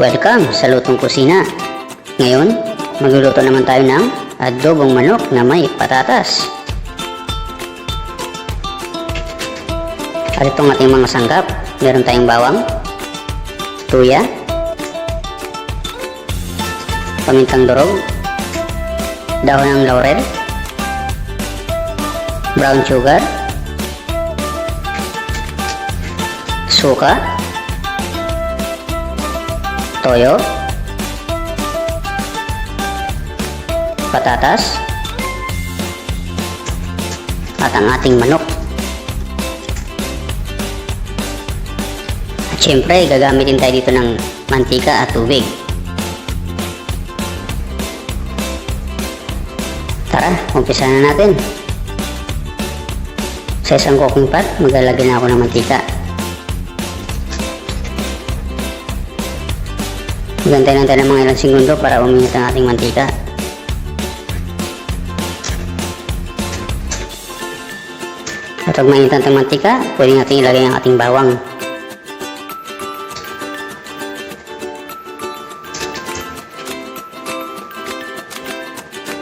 Welcome sa Lutong Kusina. Ngayon, magluluto naman tayo ng adobong manok na may patatas. At itong ating mga sanggap, meron tayong bawang, tuya, pamintang durog, dahon ng laurel, brown sugar, suka, toyo, patatas, at ang ating manok. At syempre, gagamitin tayo dito ng mantika at tubig. Tara, umpisa na natin. Sa isang cooking pot, maglalagay na ako ng mantika. Magantay lang tayo ng mga ilang segundo para uminit ang ating mantika. At pag mainit ang mantika, pwede natin ilagay ang ating bawang.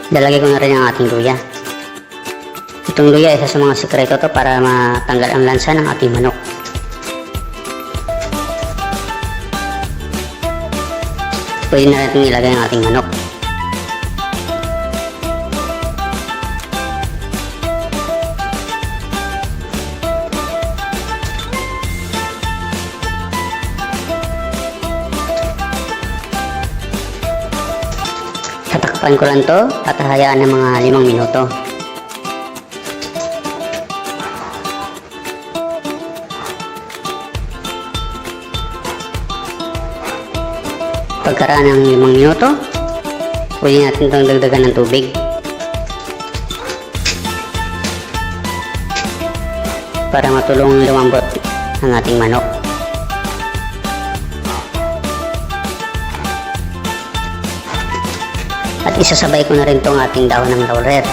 Dalagay ko na rin ang ating luya. Itong luya, isa sa mga sikreto to para matanggal ang lansa ng ating manok. Pwede na natin ilagay ang ating manok. Tatakpan ko lang to at hayaan ng mga limang minuto. Pagkaraan ng limang minuto, pwede natin itong dagdagan ng tubig. Para matulong lumambot ang ating manok. At isasabay ko na rin itong ating dahon ng laurel.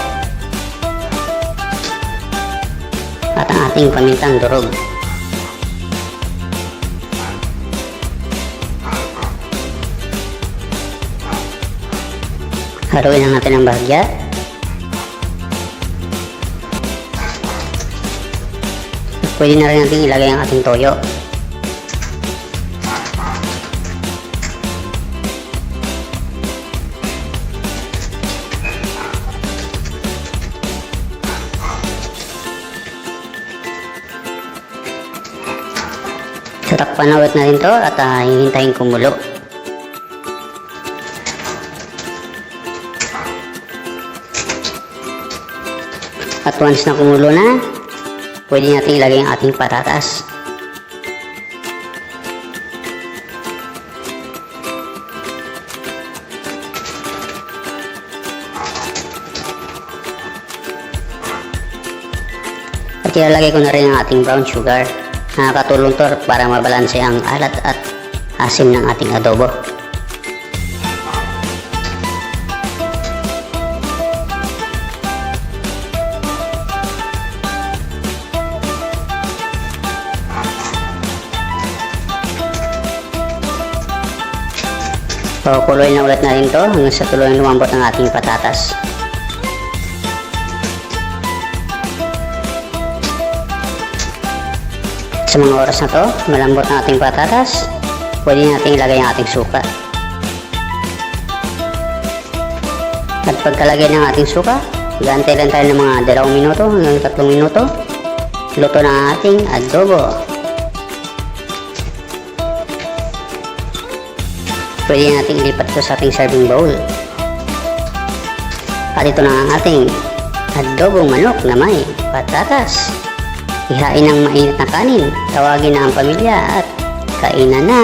At ang ating pamintang durog. Haluin lang natin ang bahagya. Pwede na rin natin ilagay ang ating toyo. Tatakpan na ulit na rin to at uh, hihintayin kumulo. At once na kumulo na, pwede natin ilagay ang ating patatas. At ilalagay ko na rin ang ating brown sugar. Nakakatulong to para mabalanse ang alat at asim ng ating adobo. Pakukuloy na ulit natin to hanggang sa tuluyang lumambot ang ating patatas. Sa mga oras na to, malambot ang ating patatas, pwede natin ilagay ang ating suka. At pagkalagay ng ating suka, gantay lang tayo ng mga dalawang minuto hanggang tatlong minuto. Luto na ating adobo. Pwede natin ilipat ito sa ating serving bowl. At ito na ang ating adobong manok na may patatas. Ihain ng mainit na kanin, tawagin na ang pamilya at kainan na!